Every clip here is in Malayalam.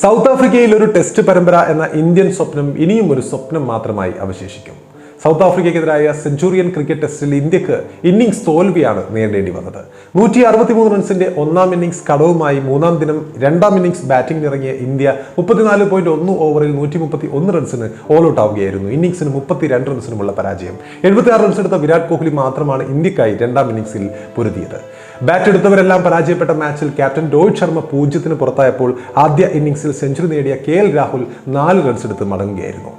സൗത്ത് ആഫ്രിക്കയിൽ ഒരു ടെസ്റ്റ് പരമ്പര എന്ന ഇന്ത്യൻ സ്വപ്നം ഇനിയും ഒരു സ്വപ്നം മാത്രമായി അവശേഷിക്കും. സൗത്ത് ആഫ്രിക്കയ്ക്കെതിരായ സെഞ്ചുറിയൻ ക്രിക്കറ്റ് ടെസ്റ്റിൽ ഇന്ത്യയ്ക്ക് ഇന്നിംഗ്സ് തോൽവിയാണ് നേരിടേണ്ടി വന്നത്. നൂറ്റി അറുപത്തിമൂന്ന് റൺസിന്റെ ഒന്നാം ഇന്നിംഗ്സ് കടവുമായി മൂന്നാം ദിനം രണ്ടാം ഇന്നിംഗ്സ് ബാറ്റിംഗിന് ഇറങ്ങിയ ഇന്ത്യ മുപ്പത്തിനാല് പോയിന്റ് ഒന്ന് ഓവറിൽ നൂറ്റി മുപ്പത്തി ഒന്ന് റൺസിന് ഓൾ ഔട്ട് ആവുകയായിരുന്നു. ഇന്നിംഗ്സിന് മുപ്പത്തി രണ്ട് റൺസിനുമുള്ള പരാജയം. എഴുപത്തി റൺസ് എടുത്ത വിരാട് കോഹ്ലി മാത്രമാണ് ഇന്ത്യക്കായി രണ്ടാം ഇന്നിംഗ്സിൽ പൊരുതിയത്. ബാറ്റ് എടുത്തവരെല്ലാം പരാജയപ്പെട്ട മാച്ചിൽ ക്യാപ്റ്റൻ രോഹിത് ശർമ്മ പൂജ്യത്തിന് പുറത്തായപ്പോൾ ആദ്യ ഇന്നിംഗ്സിൽ സെഞ്ചുറി നേടിയ കെ എൽ രാഹുൽ നാല് റൺസ് എടുത്ത് മടങ്ങുകയായിരുന്നു.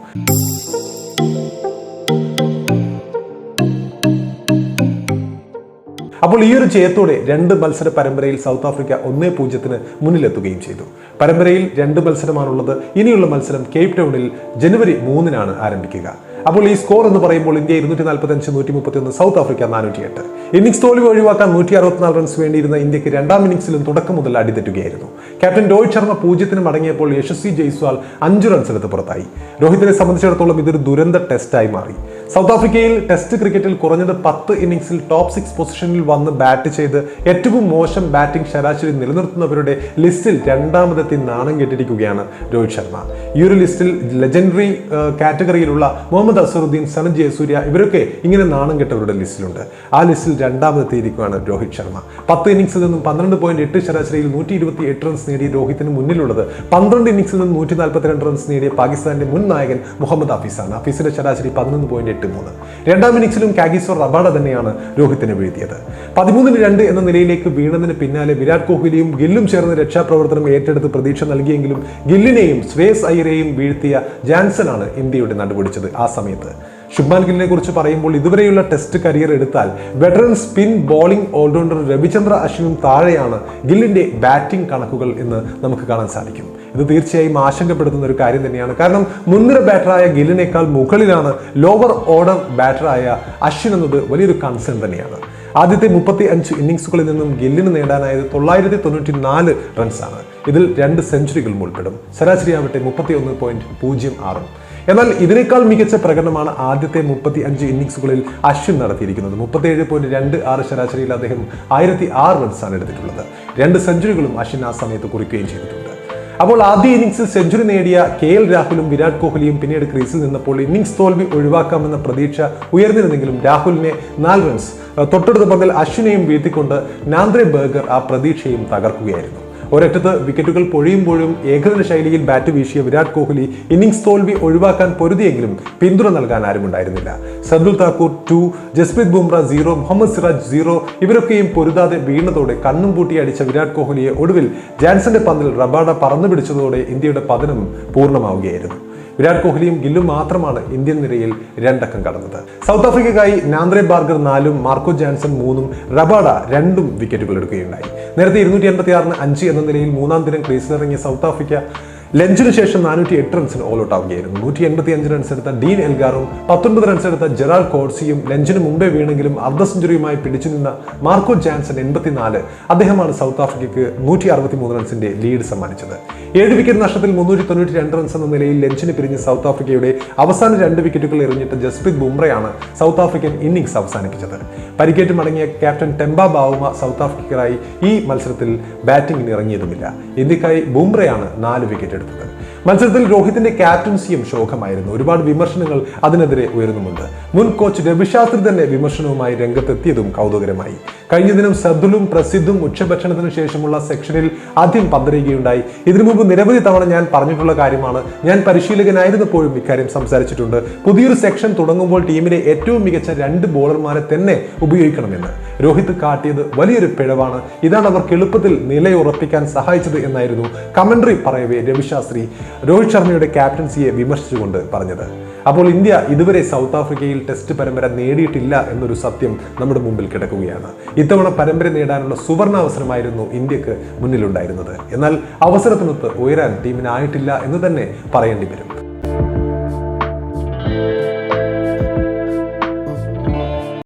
അപ്പോൾ ഈ ഒരു ജയത്തോടെ രണ്ട് മത്സര പരമ്പരയിൽ സൗത്ത് ആഫ്രിക്ക ഒന്നേ പൂജ്യത്തിന് മുന്നിലെത്തുകയും ചെയ്തു. പരമ്പരയിൽ രണ്ട് മത്സരമാണുള്ളത്. ഇനിയുള്ള മത്സരം കേപ്പ് ടൗണിൽ ജനുവരി മൂന്നിനാണ് ആരംഭിക്കുക. അപ്പോൾ ഈ സ്കോർ എന്ന് പറയുമ്പോൾ ഇന്ത്യ ഇരുന്നൂറ്റി നാൽപ്പത്തി അഞ്ച് നൂറ്റി മുപ്പത്തി ഒന്ന് സൗത്ത് ആഫ്രിക്ക നാനൂറ്റി എട്ട് ഇന്നിംഗ്സ് തോൽവി ഒഴിവാക്കാൻ നൂറ്റി അറുപത്തിനാല് റൺസ് വേണ്ടിയിരുന്ന ഇന്ത്യയ്ക്ക് രണ്ടാം ഇന്നിംഗ്സിലും തുടക്കം മുതൽ അടിതെറ്റുകയായിരുന്നു. ക്യാപ്റ്റൻ രോഹിത് ശർമ്മ പൂജ്യത്തിന് മടങ്ങിയപ്പോൾ യശസ്വി ജയ്സ്വാൾ അഞ്ച് റൺസ് എടുത്ത് പുറത്തായി. രോഹിത്തിനെ സംബന്ധിച്ചിടത്തോളം ഇതൊരു ദുരന്ത ടെസ്റ്റായി മാറി. സൗത്ത് ആഫ്രിക്കയിൽ ടെസ്റ്റ് ക്രിക്കറ്റിൽ കുറഞ്ഞത് പത്ത് ഇന്നിംഗ്സിൽ ടോപ്പ് സിക്സ് പൊസിഷനിൽ വന്ന് ബാറ്റ് ചെയ്ത് ഏറ്റവും മോശം ബാറ്റിംഗ് ശരാശരി നിലനിർത്തുന്നവരുടെ ലിസ്റ്റിൽ രണ്ടാമതെത്തി നാണം കെട്ടിരിക്കുകയാണ് രോഹിത് ശർമ്മ. ഈ ഒരു ലിസ്റ്റിൽ ലെജൻഡറി കാറ്റഗറിയിലുള്ള മുഹമ്മദ് അസറുദ്ദീൻ സനജ് ജയസൂര്യ ഇവരൊക്കെ ഇങ്ങനെ നാണം കെട്ടവരുടെ ലിസ്റ്റിലുണ്ട് ആ ലിസ്റ്റിൽ രണ്ടാമതെത്തിയിരിക്കുകയാണ് രോഹിത് ശർമ്മ. പത്ത് ഇന്നിംഗ്സിൽ നിന്നും പന്ത്രണ്ട് പോയിന്റ് എട്ട് ശരാശരിയിൽ നൂറ്റി ഇരുപത്തി എട്ട് റൺസ് നേടിയ രോഹിത്തിന് മുന്നിലുള്ളത്. പന്ത്രണ്ട് ഇന്നിംഗ്സിൽ നിന്നും നൂറ്റി നാൽപ്പത്തിരണ്ട് റൺസ് നേടിയ പാകിസ്ഥാന്റെ മുൻ നായകൻ മുഹമ്മദ് ഹഫീസാണ് ഹഫീസിന്റെ ശരാശരി പതിനൊന്ന് പോയിന്റ് എട്ട് മൂന്ന്. രണ്ടാം ഇന്നിംഗ്സിലും കാഗിസോർ റബാഡ തന്നെയാണ് രോഹിത്തിനെ വീഴ്ത്തിയത്. പതിമൂന്നിന് രണ്ട് എന്ന നിലയിലേക്ക് വീണതിന് പിന്നാലെ വിരാട് കോഹ്ലിയും ഗില്ലും ചേർന്ന് രക്ഷാപ്രവർത്തനം ഏറ്റെടുത്ത് പ്രതീക്ഷ നൽകിയെങ്കിലും ഗില്ലിനെയും സ്വേസ് അയ്യരെയും വീഴ്ത്തിയ ജാൻസനാണ് ഇന്ത്യയുടെ നടുപിടിച്ചത് ആ സമയത്ത്. ശുഭ്മാൻ ഗില്ലിനെ കുറിച്ച് പറയുമ്പോൾ ഇതുവരെയുള്ള ടെസ്റ്റ് കരിയർ എടുത്താൽ veteran spin bowling allrounder Ravichandra അശ്വിനും താഴെയാണ് ഗില്ലിന്റെ ബാറ്റിംഗ് കണക്കുകൾ എന്ന് നമുക്ക് കാണാൻ സാധിക്കും. ഇത് തീർച്ചയായും ആശങ്കപ്പെടുത്തുന്ന ഒരു കാര്യം തന്നെയാണ്. കാരണം മുൻനിര ബാറ്ററായ ഗില്ലിനേക്കാൾ മുകളിലാണ് ലോവർ ഓർഡർ ബാറ്ററായ അശ്വിൻ എന്നത് വലിയൊരു കൺസേൺ തന്നെയാണ്. ആദ്യത്തെ മുപ്പത്തി അഞ്ച് ഇന്നിംഗ്സുകളിൽ നിന്നും ഗില്ലിന് നേടാനായത് തൊള്ളായിരത്തി തൊണ്ണൂറ്റി നാല് റൺസാണ് ഇതിൽ രണ്ട് സെഞ്ചുറികളും ഉൾപ്പെടും ശരാശരി ആവട്ടെ മുപ്പത്തി ഒന്ന് പോയിന്റ് പൂജ്യം ആറും. എന്നാൽ ഇതിനേക്കാൾ മികച്ച പ്രകടനമാണ് ആദ്യത്തെ മുപ്പത്തി അഞ്ച് ഇന്നിംഗ്സുകളിൽ അശ്വിൻ നടത്തിയിരിക്കുന്നത്. മുപ്പത്തിയേഴ് പോയിന്റ് രണ്ട് ആറ് ശരാശരിയിൽ അദ്ദേഹം ആയിരത്തി ആറ് റൺസാണ് എടുത്തിട്ടുള്ളത്. രണ്ട് സെഞ്ചുറികളും അശ്വിൻ ആ സമയത്ത് കുറിക്കുകയും ചെയ്തിട്ടുണ്ട്. അപ്പോൾ ആദ്യ ഇന്നിംഗ്സിൽ സെഞ്ചുറി നേടിയ കെ എൽ രാഹുലും വിരാട് കോഹ്ലിയും പിന്നീട് ക്രീസിൽ നിന്നപ്പോൾ ഇന്നിംഗ്സ് തോൽവി ഒഴിവാക്കാമെന്ന പ്രതീക്ഷ ഉയർന്നിരുന്നെങ്കിലും രാഹുലിനെ നാല് റൺസ് തൊട്ടടുത്ത പന്തിൽ അശ്വിനെയും വീഴ്ത്തിക്കൊണ്ട് നാന്ദ്രെ ബർഗർ ആ പ്രതീക്ഷയും തകർക്കുകയായിരുന്നു. ഒരറ്റത്ത് വിക്കറ്റുകൾ പൊഴിയുമ്പോഴും ഏകദിന ശൈലിയിൽ ബാറ്റ് വീശിയ വിരാട് കോഹ്ലി ഇന്നിംഗ്സ് തോൽവി ഒഴിവാക്കാൻ പൊരുതിയെങ്കിലും പിന്തുണ നൽകാൻ ആരുമുണ്ടായിരുന്നില്ല Shardul Thakur two Jasprit Bumrah zero Mohammed Siraj zero ഇവരൊക്കെയും പൊരുതാതെ വീണതോടെ കണ്ണും പൂട്ടി അടിച്ച വിരാട് കോഹ്ലിയെ ഒടുവിൽ ജാൻസന്റെ പന്തിൽ റബാഡ പറന്നു പിടിച്ചതോടെ ഇന്ത്യയുടെ പതനം പൂർണമാവുകയായിരുന്നു. വിരാട് കോഹ്ലിയും ഗില്ലും മാത്രമാണ് ഇന്ത്യൻ നിരയിൽ രണ്ടക്കം കടന്നത്. സൗത്ത് ആഫ്രിക്കയ്ക്കായി നാന്ദ്രെ ബാർഗർ നാലും മാർക്കോ ജാൻസൺ മൂന്നും റബാഡ രണ്ടും വിക്കറ്റുകൾ എടുക്കുകയുണ്ടായി. നേരത്തെ ഇരുന്നൂറ്റി എൺപത്തി ആറിന് അഞ്ച് എന്ന നിലയിൽ മൂന്നാം ദിനം ക്രീസിലിറങ്ങിയ സൗത്ത് ആഫ്രിക്ക ലഞ്ചിന് ശേഷം നാനൂറ്റി എട്ട് റൺസിന് ഓൾ ഔട്ട് ആവുകയായിരുന്നു. നൂറ്റി എൺപത്തി അഞ്ച് റൺസ് എടുത്ത ഡീൻ എൽഗാറും പത്തൊൻപത് റൺസ് എടുത്ത ജെറാൾ കോഡ്സിയും ലഞ്ചിന് മുമ്പേ വീണെങ്കിലും അർദ്ധ സെഞ്ചുറിയുമായി പിടിച്ചു നിന്ന മാർക്കോ ജാൻസൺ എൺപത്തിനാല് അദ്ദേഹമാണ് സൗത്ത് ആഫ്രിക്കയ്ക്ക് നൂറ്റി അറുപത്തി മൂന്ന് റൺസിന്റെ ലീഡ് സമ്മാനിച്ചത്. ഏഴ് വിക്കറ്റ് നഷ്ടത്തിൽ മുന്നൂറ്റി തൊണ്ണൂറ്റി രണ്ട് റൺസ് എന്ന നിലയിൽ ലഞ്ചിന് പിരിഞ്ഞ് സൗത്ത് ആഫ്രിക്കയുടെ അവസാന രണ്ട് വിക്കറ്റുകൾ എറിഞ്ഞിട്ട് ജസ്പ്രീത് ബുംറയാണ് സൗത്ത് ആഫ്രിക്കൻ ഇന്നിംഗ്സ് അവസാനിപ്പിച്ചത്. പരിക്കേറ്റ് മടങ്ങിയ ക്യാപ്റ്റൻ ടെംബ ബാവുമ സൗത്ത് ആഫ്രിക്കറായി ഈ മത്സരത്തിൽ ബാറ്റിംഗിന് ഇറങ്ങിയതുമില്ല. ഇന്ത്യക്കായി ബുംറയാണ് നാല് വിക്കറ്റ് എടുത്തത് മത്സരത്തിൽ രോഹിത്തിന്റെ ക്യാപ്റ്റൻസിയും ശോകമായിരുന്നു. ഒരുപാട് വിമർശനങ്ങൾ അതിനെതിരെ ഉയരുന്നുമുണ്ട്. മുൻ കോച്ച് രവിശാസ്ത്രി തന്നെ വിമർശനവുമായി രംഗത്തെത്തിയതും കൗതുകരമായി. കഴിഞ്ഞ ദിനം സദ്ദുലും പ്രസിദ്ധും ഉച്ചഭക്ഷണത്തിന് ശേഷമുള്ള സെക്ഷനിൽ ആദ്യം പന്തറിയുകയുണ്ടായി ഇതിനു മുമ്പ് നിരവധി തവണ ഞാൻ പറഞ്ഞിട്ടുള്ള കാര്യമാണ്. ഞാൻ പരിശീലകനായിരുന്നപ്പോഴും ഇക്കാര്യം സംസാരിച്ചിട്ടുണ്ട്. പുതിയൊരു സെക്ഷൻ തുടങ്ങുമ്പോൾ ടീമിലെ ഏറ്റവും മികച്ച രണ്ട് ബോളർമാരെ തന്നെ ഉപയോഗിക്കണമെന്ന്. രോഹിത് കാട്ടിയത് വലിയൊരു പിഴവാണ്. ഇതാണ് അവർക്ക് എളുപ്പത്തിൽ നിലയുറപ്പിക്കാൻ സഹായിച്ചത് എന്നായിരുന്നു കമന്ററി പറയവേ രവിശാസ്ത്രി രോഹിത് ശർമ്മയുടെ ക്യാപ്റ്റൻസിയെ വിമർശിച്ചുകൊണ്ട് പറഞ്ഞത്. അപ്പോൾ ഇന്ത്യ ഇതുവരെ സൗത്ത് ആഫ്രിക്കയിൽ ടെസ്റ്റ് പരമ്പര നേടിയിട്ടില്ല എന്നൊരു സത്യം നമ്മുടെ മുമ്പിൽ കിടക്കുകയാണ്. ഇത്തവണ പരമ്പര നേടാനുള്ള സുവർണാവസരമായിരുന്നു ഇന്ത്യയ്ക്ക് മുന്നിലുണ്ടായിരുന്നത്. എന്നാൽ അവസരത്തിനൊത്ത് ഉയരാൻ ടീമിനായിട്ടില്ല എന്ന് തന്നെ പറയേണ്ടി വരും.